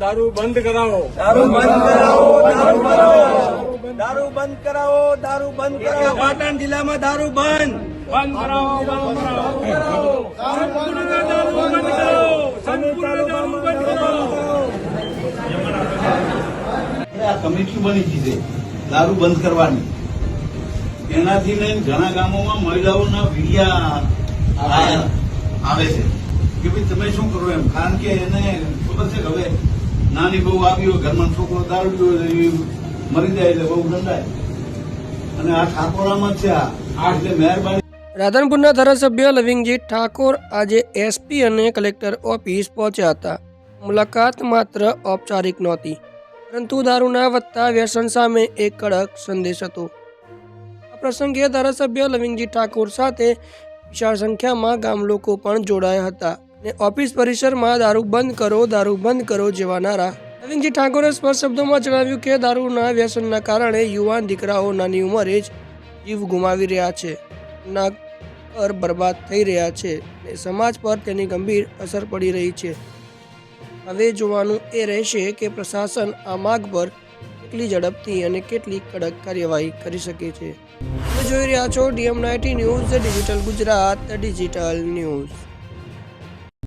દારૂ બંધ કરાવો દારૂ બંધ કરાવો દારૂ બંધ દારૂ બંધ કરાવો દારૂ બંધ કરાવો પાટણ જિલ્લામાં દારૂ બંધ બંધ કરાવો બંધ કરાવો સંપૂર્ણ દારૂ બંધ કરાવો સંપૂર્ણ દારૂ બંધ કરાવો આ કમિટી બની ગઈ છે દારૂ બંધ કરવાની. એનાથી લઈને ઘણા ગામોમાં મહિલાઓના વીડિયા આવે છે. કે ભાઈ તમે શું કરો એમ? કારણ કે એને ખબર છે હવે નાની બહુ આવી હોય, ઘરમાં છોકરો દારૂ હોય મરી જાય એટલે બહુ દંડાય. અને આ ઠાકોરામાં છે આ. એટલે મહેરબાની. રાધનપુરના ધારાસભ્ય લવિંગજી ઠાકોર આજે એસપી અને કલેક્ટર ઓફિસ પહોંચ્યા હતા. મુલાકાત માત્ર ઔપચારિક નહોતી, પરંતુ દારૂના વધતા વ્યસન સામે એક કડક સંદેશ હતો. આ પ્રસંગે ધારાસભ્ય લવિંગજી ઠાકોર સાથે વિશાળ સંખ્યામાં ગામ લોકો પણ જોડાયા હતા. અને ઓફિસ પરિસરમાં દારૂ બંધ કરો, દારૂ બંધ કરો જેવા નારા લવિંગજી ઠાકોરે સ્પષ્ટ શબ્દોમાં જણાવ્યું કે દારૂના વ્યસનના કારણે યુવાન દીકરાઓ નાની ઉંમરે જ જીવ ગુમાવી રહ્યા છે. ના પર બરબાદ થઈ રહ્યા છે ને સમાજ પર તેની ગંભીર અસર પડી રહી છે. હવે જોવાનું એ રહેશે કે પ્રશાસન આ માર્ગ પર કેટલી ઝડપથી અને કેટલી કડક કાર્યવાહી કરી શકે છે. તમે જોઈ રહ્યા છો DM ninety news, digital Gujarat, digital news.